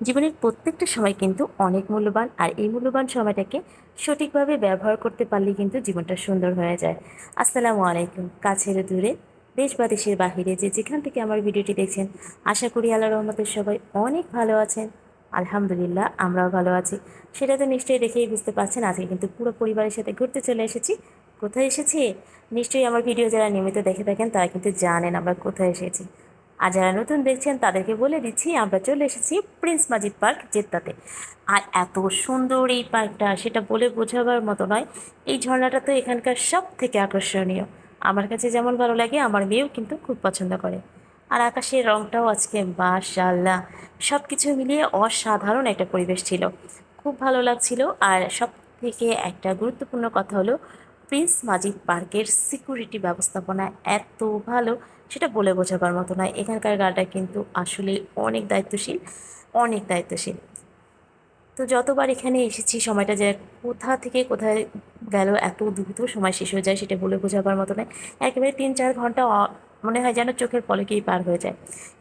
জীবনের প্রত্যেকটা সময় কিন্তু অনেক মূল্যবান আর এই মূল্যবান সময়টাকে সঠিকভাবে ব্যবহার করতে পারলে কিন্তু জীবনটা সুন্দর হয়ে যায়। আসসালামু আলাইকুম। কাছের দূরে, দেশ বা দেশের বাহিরে যে যেখান থেকে আমার ভিডিওটি দেখছেন, আশা করি আল্লাহ রহমতের সবাই অনেক ভালো আছেন। আলহামদুলিল্লাহ, আমরাও ভালো আছি। সেটা তো নিশ্চয়ই দেখেই বুঝতে পারছেন, আজকে কিন্তু পুরো পরিবারের সাথে ঘুরতে চলে এসেছি। কোথায় এসেছি? নিশ্চয়ই আমার ভিডিও যারা নিয়মিত দেখে থাকেন, তারা কিন্তু জানেন আমরা কোথায় এসেছি। আর যারা নতুন দেখছেন, তাদেরকে বলে দিচ্ছি, আমরা চলে এসেছি প্রিন্স মাজিদ পার্ক জেদ্দাতে। আর এত সুন্দর এই পার্কটা সেটা বলে বোঝাবার মতো নয়। এই ঝর্ণাটা তো এখানকার সব থেকে আকর্ষণীয়। আমার কাছে যেমন ভালো লাগে, আমার মেয়েও কিন্তু খুব পছন্দ করে। আর আকাশের রংটাও আজকে মাশাল্লাহ সব কিছু মিলিয়ে অসাধারণ একটা পরিবেশ ছিল। খুব ভালো লাগছিল। আর সব থেকে একটা গুরুত্বপূর্ণ কথা হলো প্রিন্স মাজিদ পার্কের সিকিউরিটি ব্যবস্থাপনা এত ভালো সেটা বলে বোঝাবার মতো নয়। এখানকার গার্ডরা কিন্তু আসলে অনেক দায়িত্বশীল অনেক দায়িত্বশীল। তো যতবার এখানে এসেছি, সময়টা যে কোথা থেকে কোথায় গেল, এত দ্রুত সময় শেষ হয়ে যায় সেটা বলে বোঝাবার মতো নয়। একেবারে তিন চার ঘণ্টা মনে হয় যেন চোখের পলকেই পার হয়ে যায়।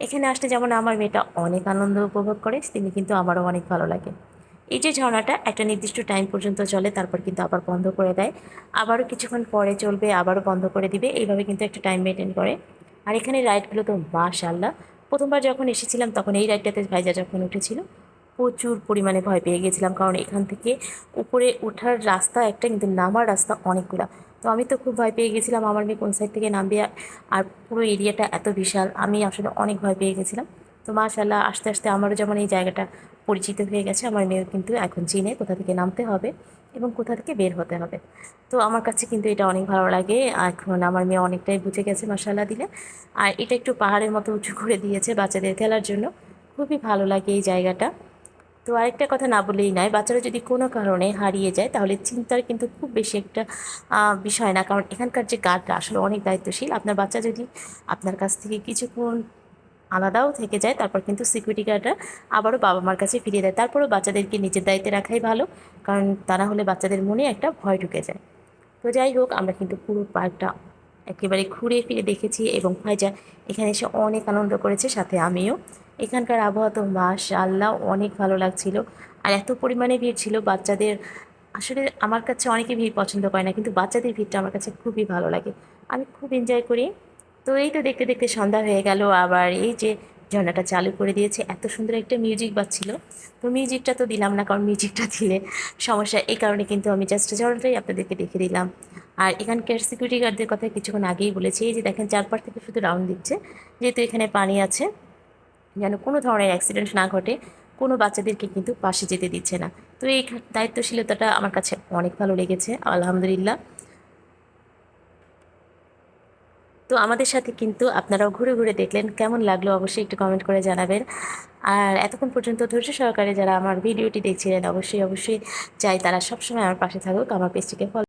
এখানে আসলে যেমন আমার মেয়েটা অনেক আনন্দ উপভোগ করে, তিনি কিন্তু আমারও অনেক ভালো লাগে। এই যে ঝর্ণাটা একটা নির্দিষ্ট টাইম পর্যন্ত চলে, তারপর কিন্তু আবার বন্ধ করে দেয়। আবারও কিছুক্ষণ পরে চলবে, আবারও বন্ধ করে দিবে। এইভাবে কিন্তু একটা টাইম মেনটেন করে। আর এখানে রাইডগুলো তো মাশাল্লাহ প্রথমবার যখন এসেছিলাম, তখন এই রাইডটাতে ভাইজা যখন উঠেছিল, প্রচুর পরিমাণে ভয় পেয়ে গেছিলাম। কারণ এখান থেকে উপরে ওঠার রাস্তা, একটা কিন্তু নামার রাস্তা অনেকগুলা। তো আমি তো খুব ভয় পেয়ে গেছিলাম, আমার মেয়ে কোন সাইড থেকে নামবে, আর পুরো এরিয়াটা এত বিশাল। আমি আসলে অনেক ভয় পেয়ে গেছিলাম। তো মাশাল্লাহ আস্তে আস্তে আমারও যেমন এই জায়গাটা পরিচিত হয়ে গেছে, আমার মেয়েও কিন্তু এখন চিনে কোথা থেকে নামতে হবে এবং কোথা থেকে বের হতে হবে। তো আমার কাছে কিন্তু এটা অনেক ভালো লাগে। এখন আমার মেয়ে অনেকটাই বুঝে গেছে মশালা দিলে। আর এটা একটু পাহাড়ের মতো উঁচু করে দিয়েছে বাচ্চাদের খেলার জন্য। খুবই ভালো লাগে এই জায়গাটা। তো আরেকটা কথা না বলেই নয়, বাচ্চারা যদি কোনো কারণে হারিয়ে যায়, তাহলে চিন্তার কিন্তু খুব বেশি একটা বিষয় না। কারণ এখানকার যে গার্ডরা আসলে অনেক দায়িত্বশীল। আপনার বাচ্চা যদি আপনার কাছ থেকে কিছুক্ষণ আলাদাও থেকে যায়, তারপর কিন্তু সিকিউরিটি গার্ডরা আবারও বাবা মার কাছে ফিরিয়ে দেয়। তারপরও বাচ্চাদেরকে নিজের দায়িত্বে রাখাই ভালো, কারণ তা না হলে বাচ্চাদের মনে একটা ভয় ঢুকে যায়। তো যাই হোক, আমরা কিন্তু পুরো পার্কটা একেবারে ঘুরে ফিরে দেখেছি এবং ভাইজা এখানে এসে অনেক আনন্দ করেছে, সাথে আমিও। এখানকার আবহাওয়া তো মাশাআল্লাহ, অনেক ভালো লাগছিল। আর এত পরিমাণে ভিড় ছিল, বাচ্চাদের আসলে আমার কাছে অনেকে ভিড় পছন্দ করে না, কিন্তু বাচ্চাদের ভিড়টা আমার কাছে খুবই ভালো লাগে। আমি খুব এনজয় করি। তো এই তো দেখতে দেখতে সন্ধ্যা হয়ে গেল। আবার এই যে ঝর্ণাটা চালু করে দিয়েছে, এত সুন্দর একটা মিউজিক বাজছিল। তো মিউজিকটা তো দিলাম না, কারণ মিউজিকটা দিলে সমস্যা। এই কারণে কিন্তু আমি জাস্ট ঝর্ণাটাই আপনাদেরকে দেখে দিলাম। আর এখানকার সিকিউরিটি গার্ডদের কথা কিছুক্ষণ আগেই বলেছি। এই যে দেখেন, চারপাশ থেকে শুধু রাউন্ড দিচ্ছে। যেহেতু এখানে পানি আছে, যেন কোনো ধরনের অ্যাক্সিডেন্ট না ঘটে, কোনো বাচ্চাদেরকে কিন্তু পাশে যেতে দিচ্ছে না। তো এই দায়িত্বশীলতাটা আমার কাছে অনেক ভালো লেগেছে, আলহামদুলিল্লাহ। তো আমাদের সাথে কিন্তু আপনারাও ঘুরে ঘুরে দেখলেন কেমন লাগল অবশ্যই একটু কমেন্ট করে জানাবেন। আর এতক্ষণ পর্যন্ত ধৈর্য সহকারে যারা আমার ভিডিওটি দেখছিলেন অবশ্যই অবশ্যই চাই তারা সবসময় আমার পাশে থাকুক, আমার পেজটিকে ফলো